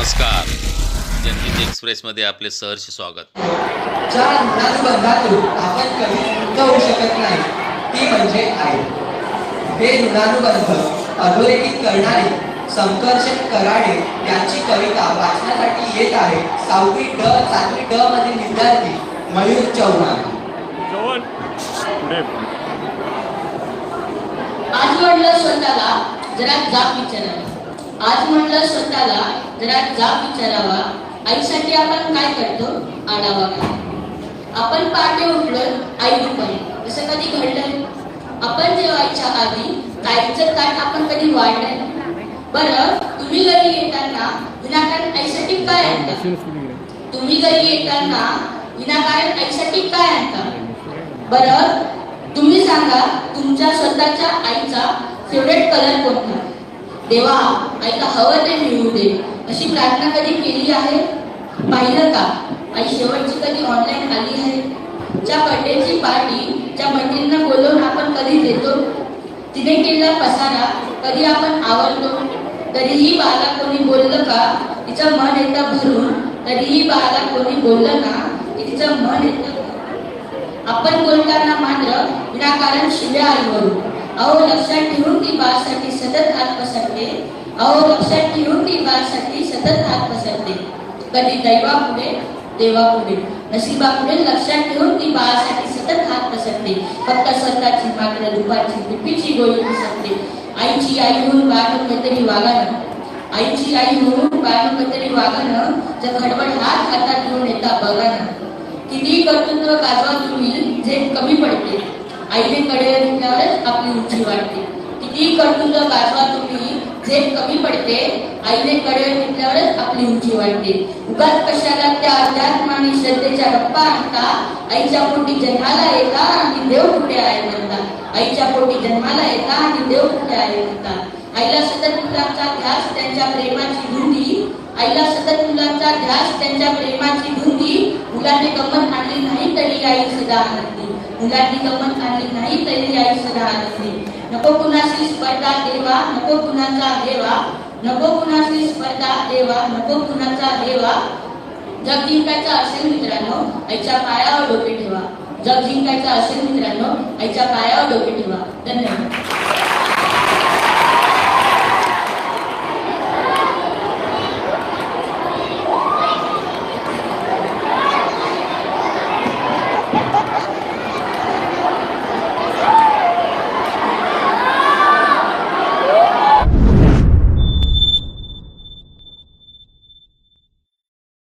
नमस्कार. जनहित एक्सप्रेसमध्ये आपले सहर्ष स्वागत. ज्या ऋणानुबंधातून आपण कधी मुक्त होऊ शकत नाही ती म्हणजे आई. हे ऋणानुबंध अधोरेखित करणारे संकर्षण कराडे यांची कविता वाचण्यासाठी येत आहे. सहावी ड सातवी ड मधील विद्यार्थी मयूर चव्हाण आज स्वतःला जरा जाब विचारावा आज म्हणलं स्वतःला जरा जाब विचारावा. आईसाठी आपण काय करतो? आढावा काय? आपण पहाटे उठलो आई दुपारी. असं कधी घडलं? आपण जेवायच्या आधी ताईचं ताट आपण कधी वाढलं? बरं तुम्ही घरी येताना विनाकारण आईसाठी काय आणता? तुम्ही घरी येताना विनाकारण आईसाठी काय आणता? बरं तुम्ही सांगा तुमच्या स्वतःच्या आईचा फेवरेट कलर कोणता? देवा आईला हवं ते मिळू दे. अशी प्रार्थना कधी केली आहे? पाहिलं का? आई शेवटची कधी ऑनलाईन आली आहे? ज्या बर्थडेची पार्टी ज्या मंडळींना बोलवून आपण कधी देतो? तिने केलेला पसारा कधी आपण आवडतो तरीही बाळाला कोणी बोललं का? तिचं मन येतं भरून तरीही बाळाला कोणी बोललं ना की तिचं मन येतं आपण बोलताना मात्र विनाकारण शिव्या आईवरून अहो लक्षात ठेवून ती बाळासाठी सतत हात पसरते. अहो लक्षात ठेवून ती बाळासाठी सतत हात पसरते. कधी दैवापुढे देवापुढे. नशिबापुढे लक्षात ठेवून ती बाळासाठी सतत हात पसरते. फक्त स्वतःची मात्र दुपारची दुपीची गोळी पसरते. आईची आई म्हणून बाळ काहीतरी वागानं आईची आई म्हणून बाळ काहीतरी वागानं जर खडबड हात हातात घेऊन येता बघानं किती कर्तृत्व गाजवा तुम्ही जे कमी पडते. आईने कडेवर घेतल्यावरच आपली उंची वाढते. कितीही कर्तृत्व गाजवा तुम्ही झेप कमी पडते आईने कडेवर घेतल्यावरच आपली उंची वाढते. उगाच कशाला त्या अध्यात्म आणि श्रद्धेच्या गप्पा आणता? आईच्या पोटी जन्माला येता आणि देव कुठे आहे म्हणता? आईच्या पोटी जन्माला येता आणि देव कुठे आहे म्हणता? आईला सतत मुलांचा ध्यास त्यांच्या प्रेमाची धुंदी. आईला सतत मुलांचा ध्यास त्यांच्या प्रेमाची धुंदी. मुलाने गमत आणली नाही तरी आई सदा आनंदी मुलांनी गंमत आणली नाही तरी आई सदा आनंदी नको कुणाशी स्पर्धा देवा नको कुणाचा देवा. नको कुणाशी स्पर्धा देवा नको कुणाचा देवा. जग जिंकायचा असेल मित्रांनो आईच्या पायावर डोके ठेवा. जग जिंकायचा असेल मित्रांनो आईच्या पायावर डोके ठेवा. धन्यवाद.